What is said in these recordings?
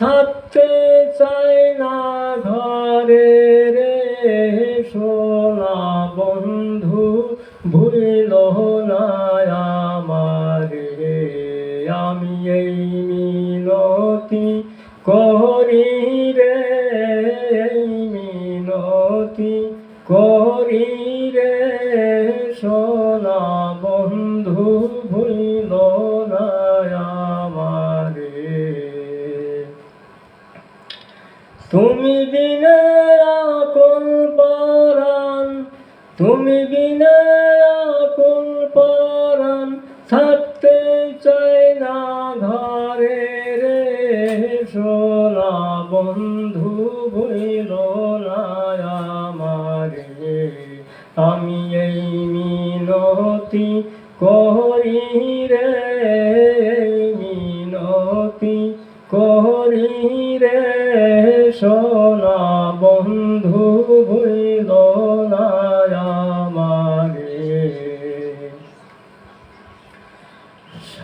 থাকতে চাই না ঘরে রে সোনা বন্ধু, ভুলিল না আমারে। আমি এই মিনতি করি রে মিনতি করি রে সোনা তুমি বিনে আকুল পরাণ থাকতে চাই না ঘরে রে সোনা। বন্ধু ভুলিল না আমারে। আমি এই মিনতি করি রে মিনতি করি রে সোনা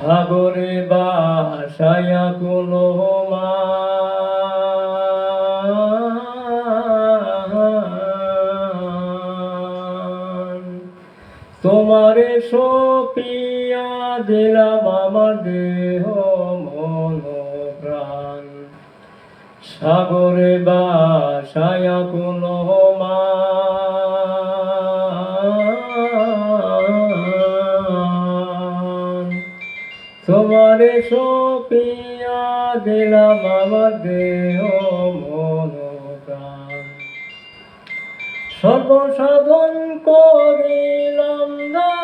সাগরে বাসায়া কোনো তোমারে সপিয়া দিলাম আমার দেহ মন প্রাণ সাগরে বাসায়া কোনো মান তোমারে সপিয়া দিলাম আমার দেহ মন সর্বসাধন করিলাম দান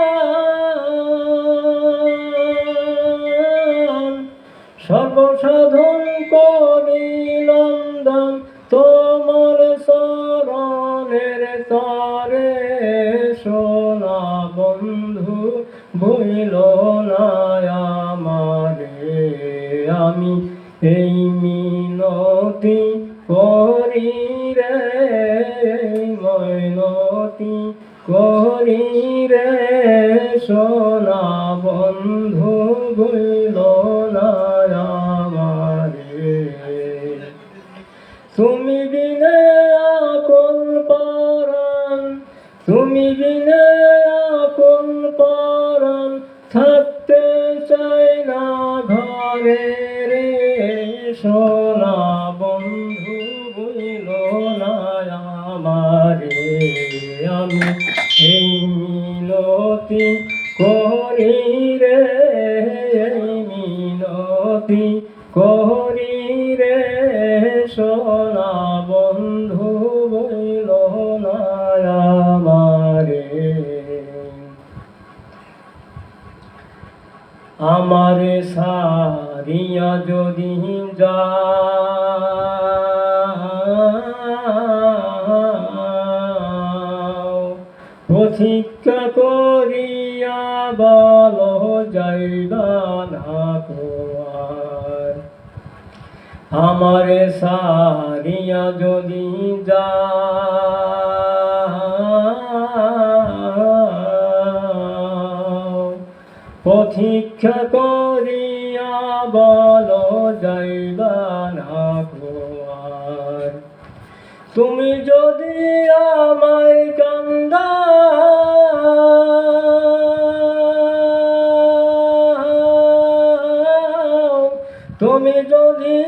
সর্বসাধন করিলাম দান তোমার শরণের তারে সোনা বন্ধু বইল না। আমি এই মিনতি করি রে ময়নতি করি রে। সোনা বন্ধু বইল তুমি বিনে আকল পারান তুমি বিনে আকল পারান মিনতি করি রে মিনতি করি রে সোনা বন্ধু বইল আমারে। আমারে সারিয়া যদি প্রতীক্ষা করিয়া বল যাইবা না কোয়ার। আমারে সারিয়া যদি যাও প্রতীক্ষা করিয়া বল যাইবা না তুমি যদি আমায় তুমি যদি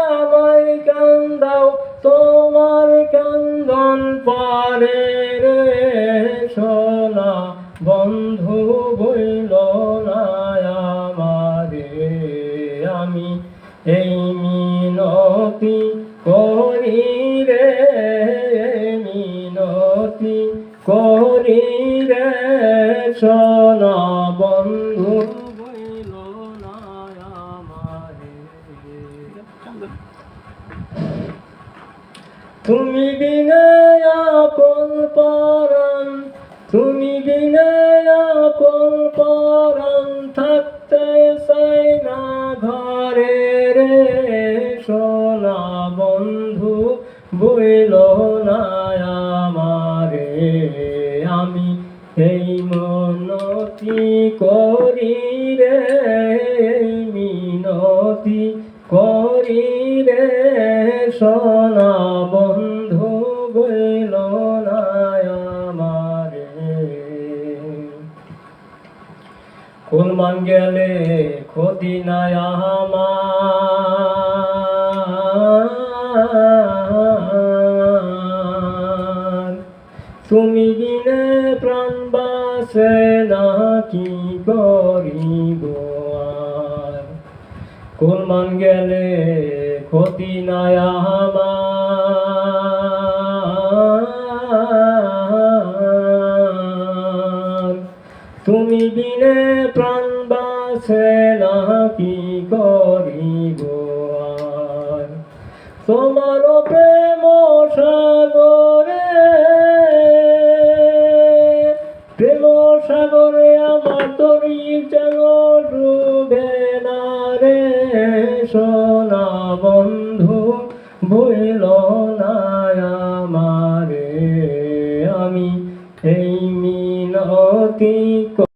আমায় কান্দাও তোমার কান্দন পারে রে সোনা। বন্ধু বইল না আমারে। আমি এই মিনতি করি রে, মিনতি করি রে সোনা। তুমি বিনে আপন পরাণ, তুমি বিনে আপন পরাণ, থাকতে চাই না ঘরে রে সোনা বন্ধু, বইল না আমারে। আমি এই মনতি করি রে মিনতি করি রে, সোনা কুলমান গেলে ক্ষতি নাই আমার তুমি বিনে প্রাণ বাসে না, কি করিব আর? কুলমান গেলে ক্ষতি নাই আমার তুমি বিনে প্রাণ বাসে না কি করিব তোমার প্রেম সাগরে প্রেম সাগরে আমার তরি যেন ডুবে না রে। সোনা বন্ধু ভুল না আমারে। আমি এই